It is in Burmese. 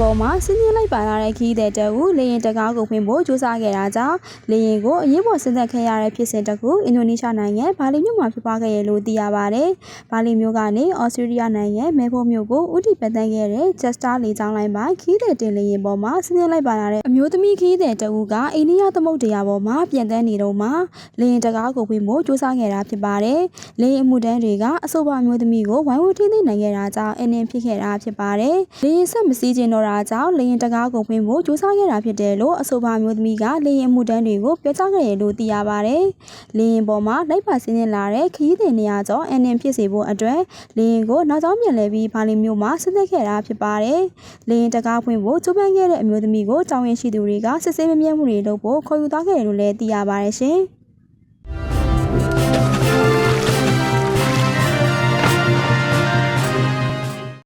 ပေါ်မှာဆင်းရဲလိုက်ပါလာတဲ့ခီးတဲ့တအူလေရင်တကားကိုဖွင့်ဖို့ကြိုးစားခဲ့တာကြောင့်လေရင်ကိုအရေးပေါ်ဆင်းသက်ခဲ့ရတဲ့ဖြစ်စဉ်တစ်ခုအင်ဒိုနီးရှားနိုင်ငံဘာလီမြို့မှာဖြစ်ပွားခဲ့ရလို့သိရပါတယ်။ဘာလီမြို့ကနေဩစတြေးလျနိုင်ငံမဲဖို့မြို့ကိုဥတီပတ်တန်းခဲ့တဲ့ Jetstar လေကြောင်းလိုင်းပိုင်းခီးတဲ့တင်လေရင်ပေါ်မှာဆင်းရဲလိုက်ပါလာတဲ့အမျိုးသမီးခီးတဲ့တအူကအိန္ဒိယသမုဒ္ဒရာပေါ်မှာပြန်တန်းနေတော့မှလေရင်တကားကိုဖွင့်ဖို့ကြိုးစားခဲ့တာဖြစ်ပါတယ်။လေရင်အမှုတန်းတွေကအဆိုပါအမျိုးသမီးကိုဝိုင်းဝန်းထိသိမ်းနိုင်ခဲ့တာကြောင့်အင်းင်းဖြစ်ခဲ့တာဖြစ်ပါတယ်။လေရင်ဆက်မစည်းကျင်တော့တာကြောင့်လေရင်တကားကိုဖွင့်ဖို့ကြိုးစားခဲ့တာဖြစ်တယ်လို့အဆိုပါအမျိုးသမီးကလေရင်အမှုတန်းတွေကိုပြောကြားခဲ့တယ်လို့သိရပါတယ်။လေရင်ပေါ်မှာလိုက်ပါဆင်းနေလာတဲ့ခရီးသည်နေရာကျော်အင်းင်းဖြစ်စေဖို့အတွက်လေရင်ကိုနောက်ကျောင်းပြန်လဲပြီးဘာလီမျိုးမှာဆင်းသက်ခဲ့တာဖြစ်ပါတယ်။လေရင်တကားဖွင့်ဖို့ကြိုးပမ်းခဲ့တဲ့အမျိုးသမီးကိုတောင်းရင်ရှိသူတွေကစစ်ဆေးမမြဲမှုတွေလုပ်ဖို့ခေါ်ယူသွားခဲ့တယ်လို့လည်းသိရပါတယ်ရှင်။